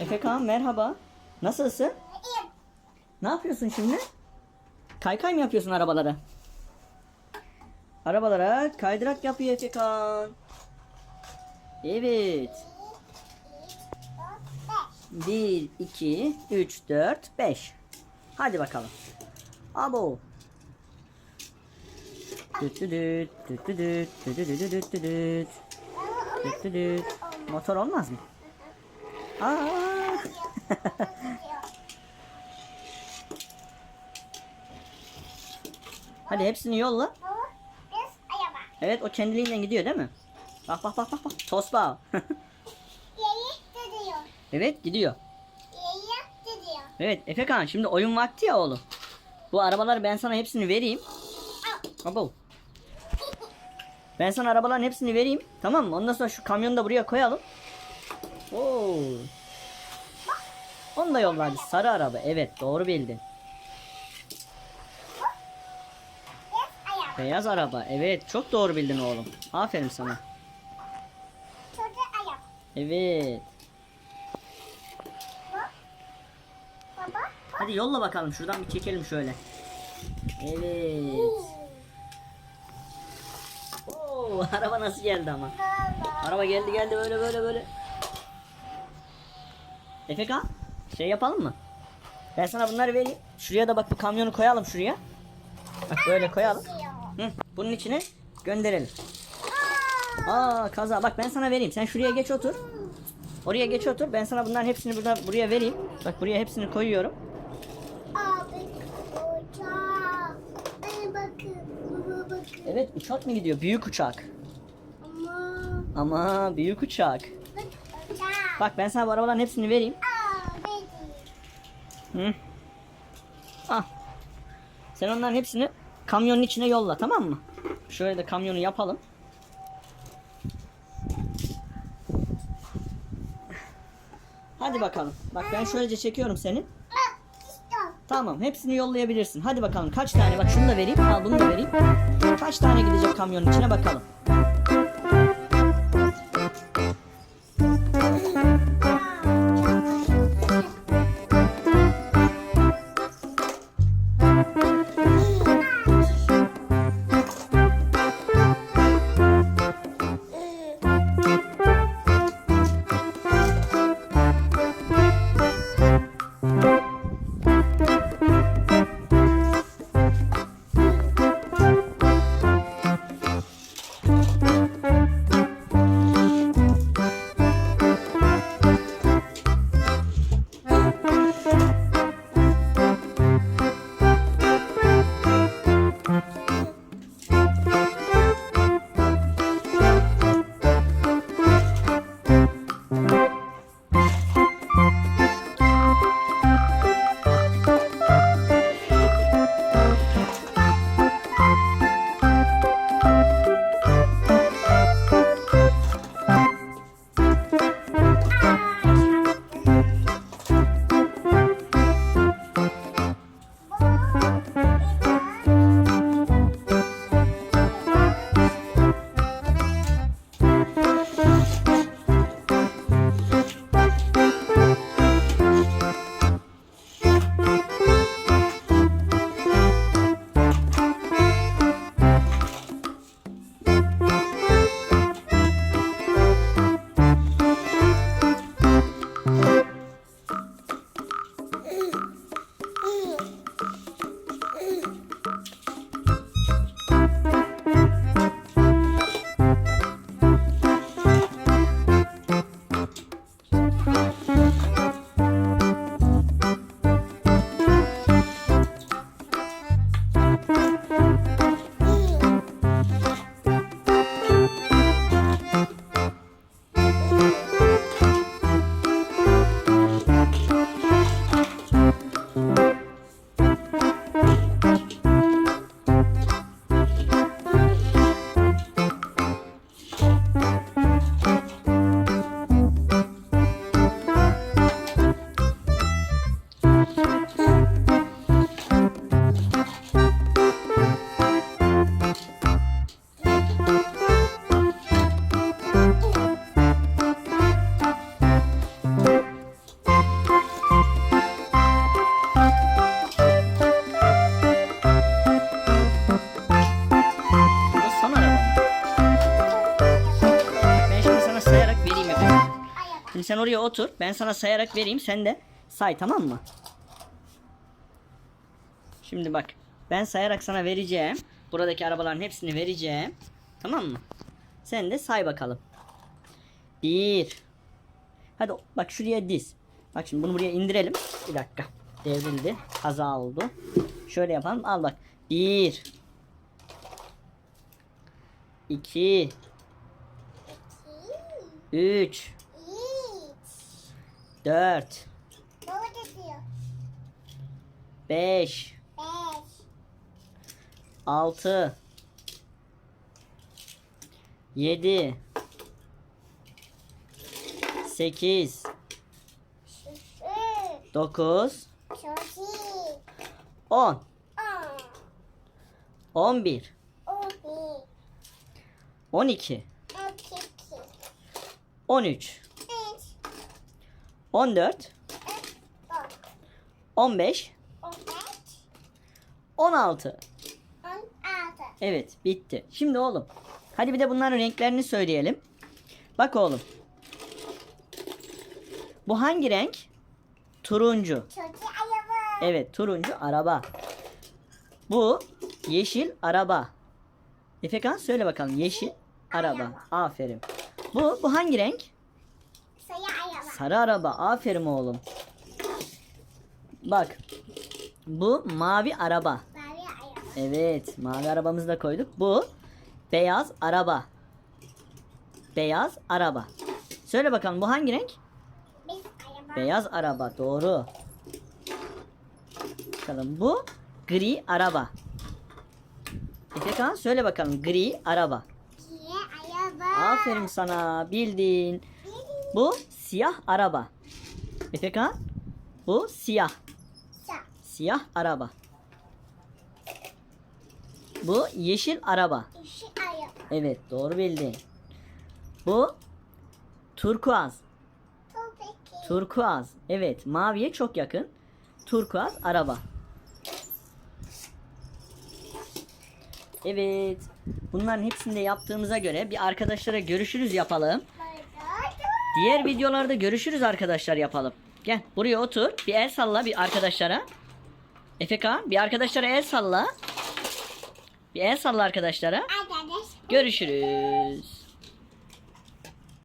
Efekan merhaba. Nasılsın? İyiyim. Ne yapıyorsun şimdi? Kaykay mı yapıyorsun arabalara? Arabalara kaydırak yapıyor Efekan. Evet. 1, 2, 3, 4, 5. Hadi bakalım. Abo. Düt düt düt, düt düt düt, düt düt düt düt düt düt. Düt düt düt. Motor olmaz mı? Aa. Hadi hepsini yolla. Evet o kendiliğinden gidiyor değil mi? Bak bak bak bak bak. Tosba. Evet gidiyor. Evet Efekan şimdi oyun vakti ya oğlum. Bu arabaları ben sana hepsini vereyim. Abo. Ben sana arabaların hepsini vereyim. Tamam mı? Ondan sonra şu kamyonu da buraya koyalım. Oo. Onu da yolla hadi. Sarı araba. Evet doğru bildin. Beyaz araba. Evet çok doğru bildin oğlum. Aferin sana. Evet. Hadi yolla bakalım. Şuradan bir çekelim şöyle. Evet. Oo, araba nasıl geldi ama? Araba geldi geldi böyle böyle böyle. Efekan şey yapalım mı? Ben sana bunları vereyim. Şuraya da bak bu kamyonu koyalım şuraya. Bak böyle koyalım. Hı, bunun içine gönderelim. Aa kaza bak ben sana vereyim. Sen şuraya geç otur. Oraya geç otur. Ben sana bunların hepsini burada buraya vereyim. Bak buraya hepsini koyuyorum. Evet uçak mı gidiyor? Büyük uçak. Ama. Ama büyük uçak. Bak ben sana bu arabaların hepsini vereyim. Hı. Ah. Sen onların hepsini kamyonun içine yolla tamam mı? Şöyle de kamyonu yapalım. Hadi bakalım. Bak ben şöylece çekiyorum seni. Tamam hepsini yollayabilirsin. Hadi bakalım kaç tane bak şunu da vereyim. Al bunu da vereyim. Kaç tane gidecek kamyonun içine bakalım. Şimdi sen oraya otur. Ben sana sayarak vereyim. Sen de say tamam mı? Şimdi bak. Ben sayarak sana vereceğim. Buradaki arabaların hepsini vereceğim. Tamam mı? Sen de say bakalım. Bir. Hadi bak şuraya diz. Bak şimdi bunu buraya indirelim. Bir dakika. Devrildi. Kaza oldu. Şöyle yapalım. Al bak. Bir. İki. Üç. Dört. Baba da diyor. Beş. Beş. Altı. Yedi. Sekiz. Şuşu. Dokuz. Çocuğu. On. On. On bir. On bir. On iki. On iki. On 14 15 16 Evet bitti. Şimdi oğlum hadi bir de bunların renklerini söyleyelim. Bak oğlum. Bu hangi renk? Turuncu. Evet turuncu araba. Bu yeşil araba. Efekan söyle bakalım yeşil araba. Aferin. Bu bu hangi renk? Sayı araba. Sarı araba. Aferin oğlum. Bak. Bu mavi araba. Mavi araba. Evet, mavi arabamızı da koyduk. Bu beyaz araba. Beyaz araba. Söyle bakalım bu hangi renk? Biz araba. Beyaz araba. Doğru. Bakalım bu gri araba. Efekan söyle bakalım gri araba. Kiye araba. Aferin sana bildin. Bu siyah araba. Efekan bu siyah. Sa. Siyah araba. Bu yeşil araba. İşi araba. Evet doğru bildin. Bu turkuaz. Topeki. Turkuaz. Evet maviye çok yakın. Turkuaz araba. Evet. Bunların hepsini de yaptığımıza göre bir arkadaşlara görüşürüz yapalım. Diğer videolarda görüşürüz arkadaşlar yapalım. Gel buraya otur. Bir el salla bir arkadaşlara. Efekan bir arkadaşlara el salla. Bir el salla arkadaşlara. Arkadaş. Görüşürüz.